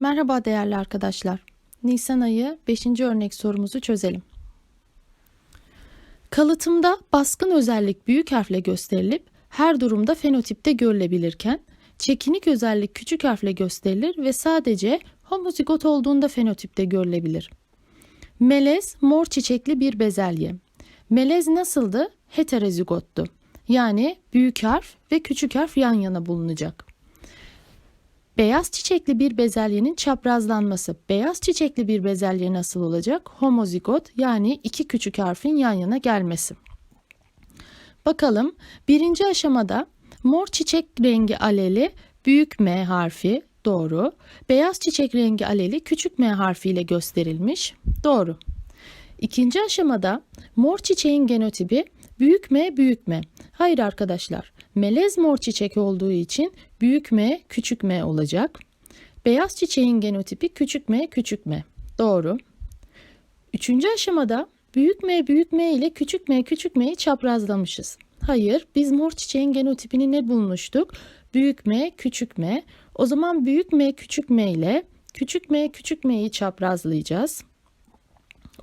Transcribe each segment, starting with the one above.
Merhaba değerli arkadaşlar. Nisan ayı 5. örnek sorumuzu çözelim. Kalıtımda baskın özellik büyük harfle gösterilip her durumda fenotipte görülebilirken çekinik özellik küçük harfle gösterilir ve sadece homozigot olduğunda fenotipte görülebilir. Melez mor çiçekli bir bezelye. Melez nasıldı? Heterozigottu. Yani büyük harf ve küçük harf yan yana bulunacak. Beyaz çiçekli bir bezelyenin çaprazlanması. Beyaz çiçekli bir bezelye nasıl olacak? Homozigot yani iki küçük harfin yan yana gelmesi. Bakalım birinci aşamada mor çiçek rengi aleli büyük M harfi doğru. Beyaz çiçek rengi aleli küçük M harfiyle gösterilmiş doğru. İkinci aşamada mor çiçeğin genotipi büyük M büyük M. Hayır arkadaşlar melez mor çiçek olduğu için büyük M küçük M olacak. Beyaz çiçeğin genotipi küçük M küçük M. Doğru. Üçüncü aşamada büyük M büyük M ile küçük M küçük M'yi çaprazlamışız. Hayır biz mor çiçeğin genotipini ne bulmuştuk? Büyük M küçük M. O zaman büyük M küçük M ile küçük M küçük M'yi çaprazlayacağız.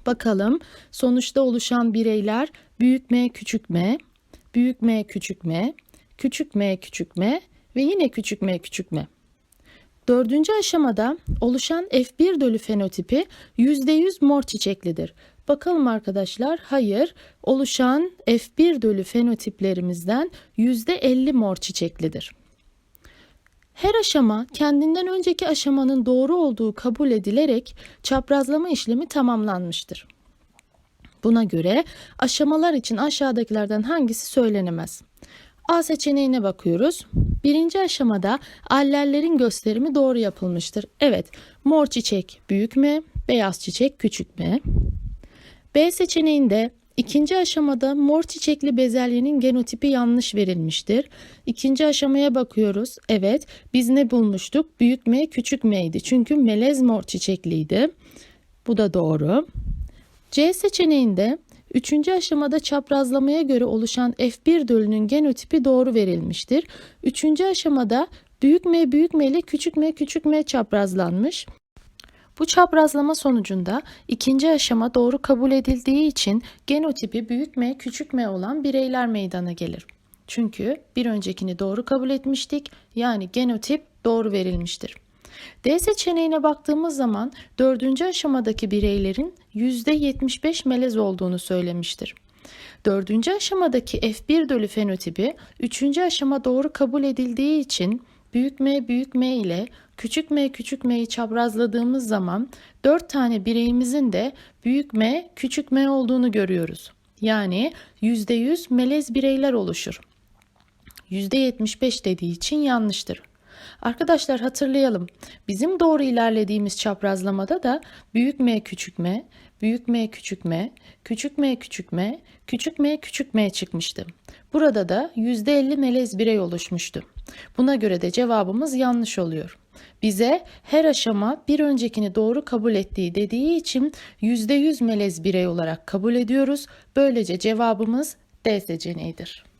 Bakalım sonuçta oluşan bireyler büyük M küçük M, büyük M küçük M, küçük m küçük m ve yine küçük m küçük m. Dördüncü aşamada oluşan F1 dölü fenotipi %100 mor çiçeklidir. Bakalım arkadaşlar hayır oluşan F1 dölü fenotiplerimizden %50 mor çiçeklidir. Her aşama kendinden önceki aşamanın doğru olduğu kabul edilerek çaprazlama işlemi tamamlanmıştır. Buna göre aşamalar için aşağıdakilerden hangisi söylenemez? A seçeneğine bakıyoruz. Birinci aşamada allellerin gösterimi doğru yapılmıştır. Evet, mor çiçek büyük mü, beyaz çiçek küçük mü? B seçeneğinde ikinci aşamada mor çiçekli bezelyenin genotipi yanlış verilmiştir. İkinci aşamaya bakıyoruz. Evet, biz ne bulmuştuk? Büyük M, küçük M'ydi. Çünkü melez mor çiçekliydi. Bu da doğru. C seçeneğinde Üçüncü aşamada çaprazlamaya göre oluşan F1 dölünün genotipi doğru verilmiştir. Üçüncü aşamada büyük M büyük M ile küçük M küçük M çaprazlanmış. Bu çaprazlama sonucunda ikinci aşama doğru kabul edildiği için genotipi büyük M küçük M olan bireyler meydana gelir. Çünkü bir öncekini doğru kabul etmiştik yani genotip doğru verilmiştir. D seçeneğine baktığımız zaman dördüncü aşamadaki bireylerin %75 melez olduğunu söylemiştir. Dördüncü aşamadaki F1 dölü fenotipi üçüncü aşama doğru kabul edildiği için büyük M büyük M ile küçük m küçük m'yi çaprazladığımız zaman 4 tane bireyimizin de büyük M küçük m olduğunu görüyoruz. Yani %100 melez bireyler oluşur. %75 dediği için yanlıştır. Arkadaşlar hatırlayalım. Bizim doğru ilerlediğimiz çaprazlamada da büyük m küçük m, büyük m küçük m, küçük m küçük m, küçük m küçük m çıkmıştı. Burada da %50 melez birey oluşmuştu. Buna göre de cevabımız yanlış oluyor. Bize her aşama bir öncekini doğru kabul ettiği dediği için %100 melez birey olarak kabul ediyoruz. Böylece cevabımız D seçeneğidir.